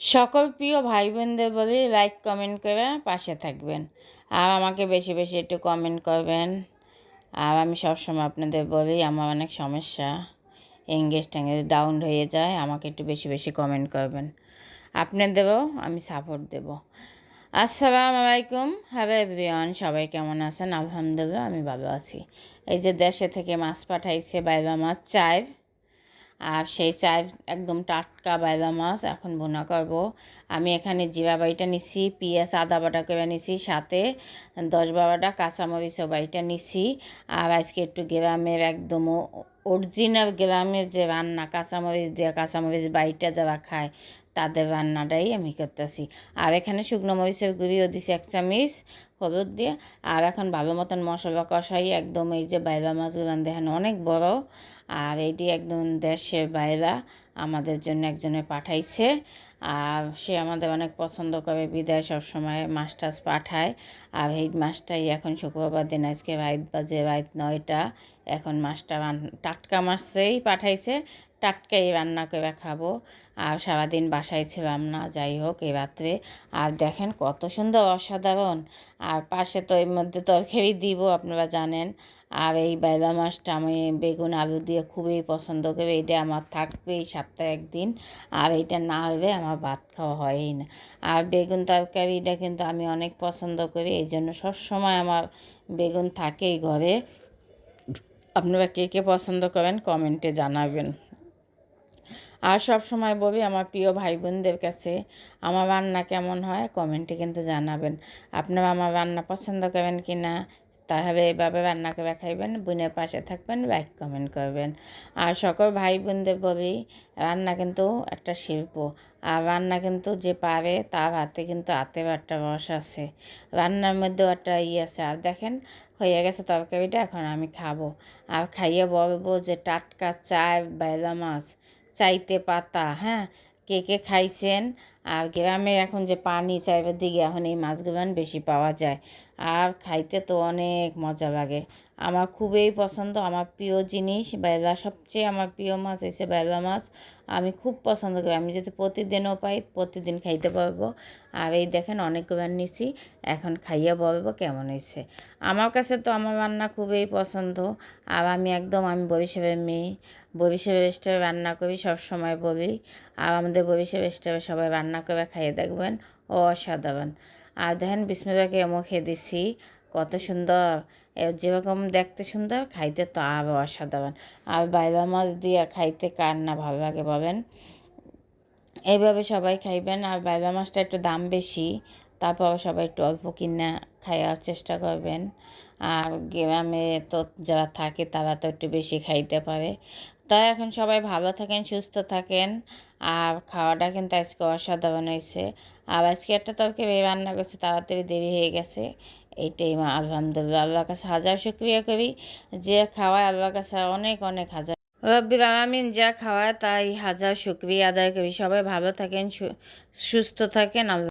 সকল প্রিয় ভাই বোনদের বলি লাইক কমেন্ট করে পাশে থাকবেন। আর আমাকে বেশি বেশি একটু কমেন্ট করবেন। আর আমি সবসময় আপনাদের বলি, আমার অনেক সমস্যা। এঙ্গেজ ট্যাঙ্গেজ ডাউন হয়ে যায়, আমাকে একটু বেশি বেশি কমেন্ট করবেন। আপনাদেরও আমি সাপোর্ট দেব। আসসালামু আলাইকুম। হ্যালো এভরিওয়ান সবাই কেমন আছেন? আলহামদুলিল্লাহ, আমি ভালো আছি। এই যে দেশে থেকে মাছ পাঠাইছে বাইবা মাছ চায় আর সেই চাই একদম টাটকা বাইবা মাছ, এখন বোনা করব। আমি এখানে জিরা বাড়িটা নিছি, পিঁয়াজ, আদা বাটা করে নিছি, সাথে দশ বারোটা কাঁচামরিচও বাড়িটা নিছি। আর আজকে একটু গ্রামের একদম অরিজিনাল গ্রামের যে রান্না, কাঁচামরিচ দিয়ে কাঁচামরিচ বাড়িটা যারা খায় তাদের রান্নাটাই আমি করতেছি। আর এখানে শুকনো মরিচের গুঁড়িও দিছি এক চামিচ হলুদ দিয়ে। আর এখন ভালো মতন মশলা কষাই একদম এই যে বাইবা মাছগুলো দেখেন অনেক বড়। আর এইটি একদম দেশের বাইরা, আমাদের জন্য একজনে পাঠাইছে। আর সে আমাদের অনেক পছন্দ করে, বিদায় সবসময় মাছ টাছ পাঠায়। আর এই মাছটাই এখন শুক্রবার দিন, আজকে রাইত বাজে রাইত নয়টা। এখন মাছটা টাটকা মাছই পাঠাইছে টাটকাই রান্না করে খাব। আর সারাদিন বাসায় ছিলাম না, যাই হোক এই রাত্রে। আর দেখেন কত সুন্দর অসাধারণ। আর পাশে তো এর মধ্যে তরকারি দিব, আপনারা জানেন। আর এই বাইবা মাছটা আমি বেগুন, আলু দিয়ে খুবই পছন্দ করি। এটা আমার থাকবেই সপ্তাহে একদিন। আর এইটা না হলে আমার ভাত খাওয়া হয়ই না। আর বেগুন তরকারিটা কিন্তু আমি অনেক পছন্দ করি। এই জন্য সবসময় আমার বেগুন থাকেই ঘরে। আপনারা কে কে পছন্দ করেন কমেন্টে জানাবেন। আর সব সময় বলি আমার প্রিয় ভাই বোনদের কাছে আমার রান্না কেমন হয় কমেন্টে কিন্তু জানাবেন। আপনারা আমার রান্না পছন্দ করেন কি না, তাহলে এভাবে রান্না করে খাইবেন, বোনের পাশে থাকবেন লাইক কমেন্ট করবেন। আর সকল ভাই বোনদের বলি, রান্না কিন্তু একটা শিল্প। আর রান্না কিন্তু যে পারে তার হাতে কিন্তু হাতেও একটা রস আছে। রান্নার মধ্যেও একটা ইয়ে আছে। আর দেখেন, হয়ে গেছে তরকারিটা, এখন আমি খাব। আর খাইয়ে বলব যে টাটকা চায় বাইলা মাছ। চাইতে পাতা হ্যাঁ কে কে খাইছেন আর গ্রামে এখন যে পানি চাইবার দিকে এখন এই মাছগুলো বেশি পাওয়া যায়। আর খাইতে তো অনেক মজা লাগে। আমার খুবই পছন্দ আমার প্রিয় জিনিস, বেলা সবচেয়ে আমার প্রিয় মাছ হয়েছে বেলা মাছ। আমি খুব পছন্দ করি। আমি যদি প্রতিদিনও পাই, প্রতিদিন খাইতে পারব। আর এই দেখেন অনেকবার নিছি, এখন খাইয়ে বলব কেমন হয়েছে আমার কাছে তো আমার রান্না খুবই পছন্দ। আর আমি একদম, আমি বরিশালের মেয়ে। বরিশাল স্টোভে রান্না করি সব সময় বলি। আর আমাদের বরিশাল স্টোভে সবাই রান্না করে খাইয়ে দেখবেন, অসাধারণ। আর দেখেন বিসমিবাকে এমন খেয়ে দিছি, কত সুন্দর। যেরকম দেখতে সুন্দর, খাইতে তো আরও অসাধারণ। আর বাইবা মাছ দিয়ে খাইতে কার না ভালো লাগে পাবেন এইভাবে সবাই খাইবেন, আর বাইবা মাছটা একটু দাম বেশি। তারপর সবাই একটু অল্প কিনে খাওয়ার চেষ্টা করবেন। আর গ্রামে তো যারা থাকে তারা তো একটু বেশি খাইতে পারে। তাই এখন সবাই ভালো থাকেন, সুস্থ থাকেন। আর খাওয়াটা কিন্তু আজকে অসাধারণ হয়েছে। আর আজকে একটা তরকারি রান্না করছে, তাড়াতাড়ি দেরি হয়ে গেছে। এইটাই মা, আলহামদুলিল্লাহ। আল্লাহর কাছে হাজার শুক্রিয়া করি যে খাওয়ায় আল্লাহর কাছে অনেক অনেক হাজার। রব্বির আলামিন যা খাওয়ায় তাই হাজার শুক্রিয়া আদায় করি। সবাই ভালো থাকেন সুস্থ থাকেন, আল্লাহ